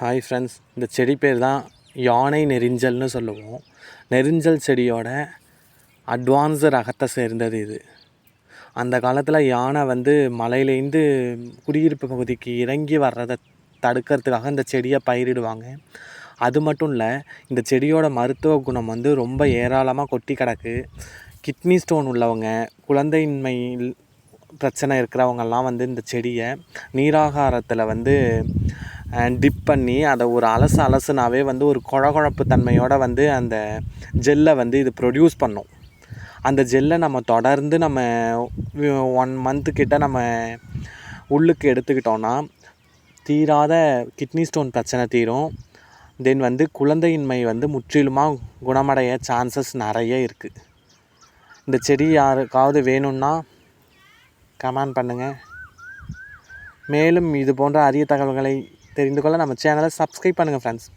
Hi friends இந்த செடி பேர் தான் யானை நெரிஞ்சல்னு சொல்லுவோம். நெரிஞ்சல் செடியோட அட்வான்ஸு ரகத்தை சேர்ந்தது இது. அந்த காலத்தில் யானை வந்து மலையிலேருந்து குடியிருப்பு பகுதிக்கு இறங்கி வர்றதை தடுக்கிறதுக்காக இந்த செடியை பயிரிடுவாங்க. அது மட்டும் இல்லை இந்த செடியோட மருத்துவ குணம் வந்து ரொம்ப ஏராளமாக கொட்டி கிடக்கு. கிட்னி ஸ்டோன் உள்ளவங்க குழந்தையின்மை பிரச்சனை இருக்கிறவங்கெல்லாம் வந்து இந்த செடியை நீராகாரத்தில் வந்து டிப் பண்ணி அதை ஒரு அலசு அலசுனாவே வந்து ஒரு குழகுழப்பு தன்மையோட வந்து அந்த ஜெல்லை வந்து இது ப்ரொடியூஸ் பண்ணும். அந்த ஜெல்லை நம்ம தொடர்ந்து நம்ம ஒன் மந்த்து கிட்ட நம்ம உள்ளுக்கு எடுத்துக்கிட்டோன்னா தீராத கிட்னி ஸ்டோன் பிரச்சனை தீரும். தென் வந்து குழந்தையின்மை வந்து முற்றிலுமாக குணமடைய சான்சஸ் நிறைய இருக்குது இந்த செடி யாருக்காவது வேணும்னா கமெண்ட் பண்ணுங்கள் மேலும் இது போன்ற அரிய தகவல்களை தெரிந்து கொள்ள நம்ம சேனலை சப்ஸ்கிரைப் பண்ணுங்கள் ஃப்ரெண்ட்ஸ்